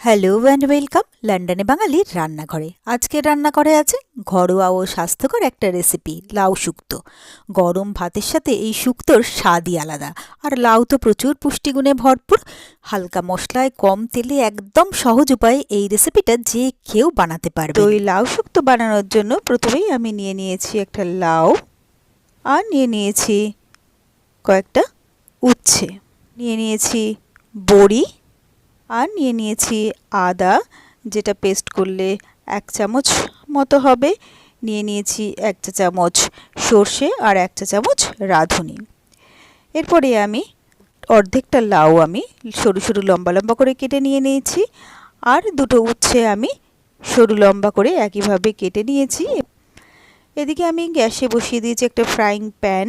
Hello and welcome লন্ডনে বাঙালির রান্নাঘরে। আজকের রান্নাঘরে আছে ঘরোয়া ও স্বাস্থ্যকর একটা রেসিপি লাউ শুক্তো। গরম ভাতের সাথে এই শুক্তোর স্বাদই আলাদা। আর লাউ তো প্রচুর পুষ্টিগুণে ভরপুর। হালকা মশলায় কম তেলে একদম সহজ উপায়ে এই রেসিপিটা যে কেউ বানাতে পারবে। তো লাউ শুক্তো বানানোর জন্য প্রথমেই আমি নিয়ে নিয়েছি একটা লাউ আর নিয়ে নিয়েছি কয়েকটা উচ্ছে। নিয়ে নিয়েছি বড়ি আর নিয়ে নিয়েছি আদা, যেটা পেস্ট করলে এক চামচ মতো হবে। নিয়ে নিয়েছি এক চা চামচ সর্ষে আর এক চা চামচ রাঁধুনি। এরপরে আমি অর্ধেকটা লাউ আমি সরু সরু লম্বা লম্বা করে কেটে নিয়ে নিয়েছি। আর দুটো উচ্ছে আমি সরু লম্বা করে একইভাবে কেটে নিয়েছি। এদিকে আমি গ্যাসে বসিয়ে দিয়েছি একটা ফ্রাইং প্যান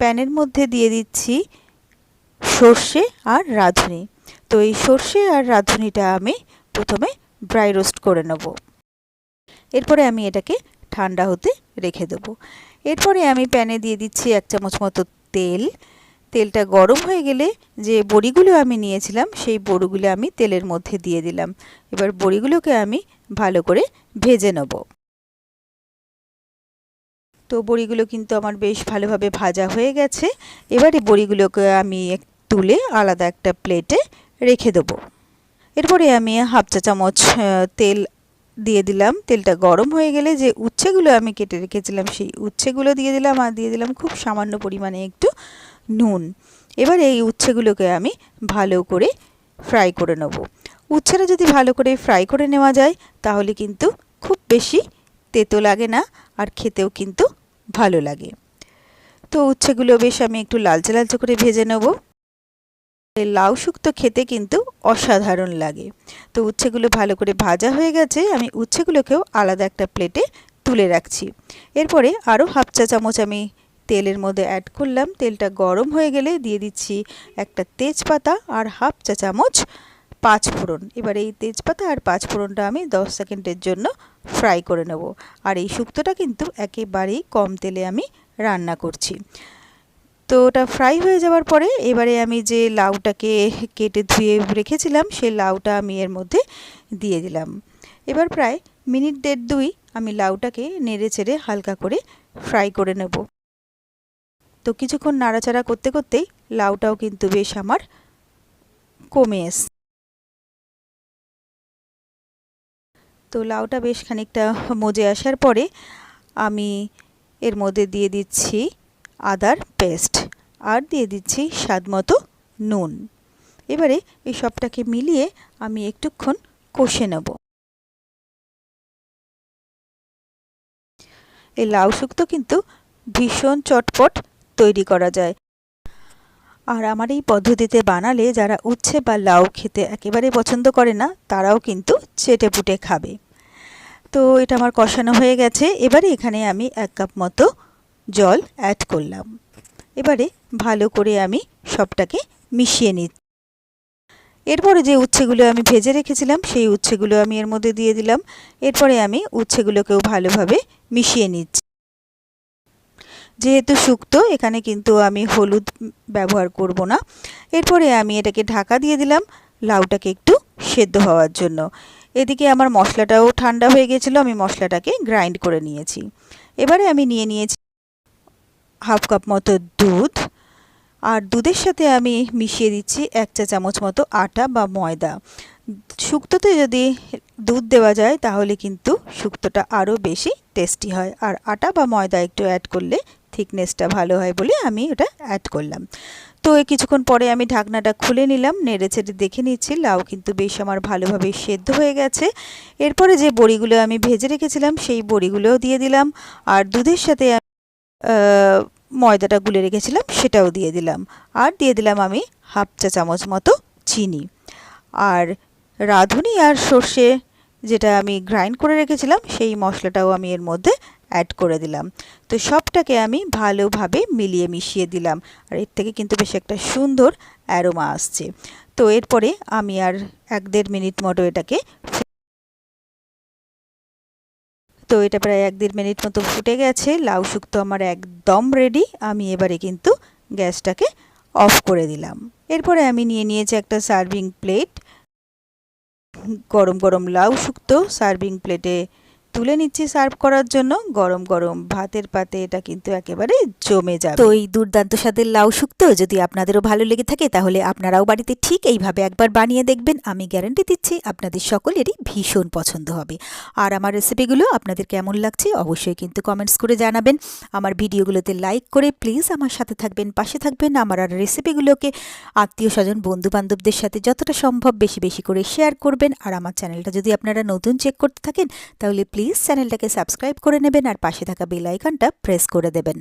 প্যানের মধ্যে দিয়ে দিচ্ছি সর্ষে আর রাঁধুনি। তো এই সর্ষে আর রাঁধুনিটা আমি প্রথমে ড্রাই রোস্ট করে নেব। এরপরে আমি এটাকে ঠান্ডা হতে রেখে দেবো। এরপরে আমি প্যানে দিয়ে দিচ্ছি এক চামচ মতো তেল। তেলটা গরম হয়ে গেলে যে বড়িগুলো আমি নিয়েছিলাম, সেই বড়িগুলো আমি তেলের মধ্যে দিয়ে দিলাম। এবার বড়িগুলোকে আমি ভালো করে ভেজে নেব। তো বড়িগুলো কিন্তু আমার বেশ ভালোভাবে ভাজা হয়ে গেছে। এবারে বড়িগুলোকে আমি তুলে আলাদা একটা প্লেটে রেখে দেবো। এরপরে আমি হাফ চা চামচ তেল দিয়ে দিলাম। তেলটা গরম হয়ে গেলে যে উচ্ছেগুলো আমি কেটে রেখেছিলাম, সেই উচ্ছেগুলো দিয়ে দিলাম আর দিয়ে দিলাম খুব সামান্য পরিমাণে একটু নুন। এবার এই উচ্ছেগুলোকে আমি ভালো করে ফ্রাই করে নেব। উচ্ছেটা যদি ভালো করে ফ্রাই করে নেওয়া যায়, তাহলে কিন্তু খুব বেশি তেতো লাগে না আর খেতেও কিন্তু ভালো লাগে। তো উচ্ছেগুলো বেশ আমি একটু লালচে লালচে করে ভেজে নেব। লাউ শুক্তো খেতে কিন্তু অসাধারণ লাগে। তো উচ্ছেগুলো ভালো করে ভাজা হয়ে গেছে, আমি উচ্ছেগুলোকেও আলাদা একটা প্লেটে তুলে রাখছি। এরপরে আরও হাফ চা চামচ আমি তেলের মধ্যে অ্যাড করলাম। তেলটা গরম হয়ে গেলে দিয়ে দিচ্ছি একটা তেজপাতা আর হাফ চা চামচ পাঁচ ফোড়ন। এবার এই তেজপাতা আর পাঁচ ফোড়নটা আমি দশ সেকেন্ডের জন্য ফ্রাই করে নেব। আর এই শুক্তোটা কিন্তু একেবারেই কম তেলে আমি রান্না করছি। তো ওটা ফ্রাই হয়ে যাওয়ার পরে এবারে আমি যে লাউটাকে কেটে ধুয়ে রেখেছিলাম সেই লাউটা আমি এর মধ্যে দিয়ে দিলাম। এবার প্রায় মিনিট দেড় দুই আমি লাউটাকে নেড়ে চেড়ে হালকা করে ফ্রাই করে নেব। তো কিছুক্ষণ নাড়াচাড়া করতে করতেই লাউটাও কিন্তু বেশ আমার কমে এস তো লাউটা বেশ খানিকটা মজে আসার পরে আমি এর মধ্যে দিয়ে দিচ্ছি আদার পেস্ট। আর দিয়ে দিচ্ছি স্বাদ মতো নুন। এবারে এই সবটাকে মিলিয়ে আমি একটুক্ষণ কষে নেব। এই লাউ শুক্তো কিন্তু ভীষণ চটপট তৈরি করা যায়। আর আমার এই পদ্ধতিতে বানালে যারা উচ্ছে বা লাউ খেতে একেবারে পছন্দ করে না, তারাও কিন্তু চেটে পুটে খাবে। তো এটা আমার কষানো হয়ে গেছে। এবারে এখানে আমি এক কাপ মতো জল অ্যাড করলাম। এবারে ভালো করে আমি সবটাকে মিশিয়ে নিচ্ছি। এরপরে যে উচ্ছেগুলো আমি ভেজে রেখেছিলাম, সেই উচ্ছেগুলো আমি এর মধ্যে দিয়ে দিলাম। এরপরে আমি উচ্ছেগুলোকেও ভালোভাবে মিশিয়ে নিচ্ছি। যেহেতু শুক্তো, এখানে কিন্তু আমি হলুদ ব্যবহার করব না। এরপরে আমি এটাকে ঢাকা দিয়ে দিলাম লাউটাকে একটু সেদ্ধ হওয়ার জন্য। এদিকে আমার মশলাটাও ঠান্ডা হয়ে গেছিল, আমি মশলাটাকে গ্রাইন্ড করে নিয়েছি। এবারে আমি নিয়ে নিয়েছি হাফ কাপ মতো দুধ। আর দুধের সাথে আমি মিশিয়ে দিচ্ছি এক চা চামচ মতো আটা বা ময়দা। শুক্তোতে যদি দুধ দেওয়া যায় তাহলে কিন্তু শুক্তোটা আরও বেশি টেস্টি হয়। আর আটা বা ময়দা একটু অ্যাড করলে থিকনেসটা ভালো হয় বলে আমি ওটা অ্যাড করলাম। তো কিছুক্ষণ পরে আমি ঢাকনাটা খুলে নিলাম নেড়ে চেড়ে দেখে নিচ্ছি, লাউ কিন্তু বেশ আমার ভালোভাবে সেদ্ধ হয়ে গেছে। এরপরে যে বড়িগুলো আমি ভেজে রেখেছিলাম সেই বড়িগুলোও দিয়ে দিলাম। আর দুধের সাথে ময়দাটা গুলে রেখেছিলাম, সেটাও দিয়ে দিলাম। আর দিয়ে দিলাম আমি হাফ চা চামচ মতো চিনি। আর রাঁধুনি আর সর্ষে যেটা আমি গ্রাইন্ড করে রেখেছিলাম, সেই মশলাটাও আমি এর মধ্যে অ্যাড করে দিলাম। তো সবটাকে আমি ভালোভাবে মিলিয়ে মিশিয়ে দিলাম। আর এর থেকে কিন্তু বেশ একটা সুন্দর অ্যারোমা আসছে। তো এরপরে আমি আর এক দেড় মিনিট মতো এটাকে তো এটা প্রায় এক দেড় মিনিট মতো ফুটে গেছে। লাউ শুক্তো আমার একদম রেডি আমি এবারে কিন্তু গ্যাসটাকে অফ করে দিলাম। এরপরে আমি নিয়ে নিয়েছি একটা সার্ভিং প্লেট গরম গরম লাউ শুক্তো সার্ভিং প্লেটে তুলে নিচ্ছি সার্ভ করার জন্য। গরম গরম ভাতের পাতে এটা কিন্তু একেবারে জমে যাবে। তো এই দুর্দান্ত স্বাদের লাউ শুক্তো যদি আপনাদেরও ভালো লেগে থাকে, তাহলে আপনারাও বাড়িতে ঠিক এইভাবে একবার বানিয়ে দেখবেন। আমি গ্যারান্টি দিচ্ছি, আপনাদের সকলেরই ভীষণ পছন্দ হবে। আর আমার রেসিপিগুলো আপনাদের কেমন লাগছে অবশ্যই কিন্তু কমেন্টস করে জানাবেন। আমার ভিডিওগুলোতে লাইক করে প্লিজ আমার সাথে থাকবেন, পাশে থাকবেন। আমার আর রেসিপিগুলোকে আত্মীয় স্বজন বন্ধু বান্ধবদের সাথে যতটা সম্ভব বেশি বেশি করে শেয়ার করবেন। আর আমার চ্যানেলটা যদি আপনারা নতুন চেক করতে থাকেন, তাহলে প্লিজ চ্যানেলটাকে সাবস্ক্রাইব করে নেবেন আর পাশে থাকা বেল আইকনটা প্রেস করে দেবেন।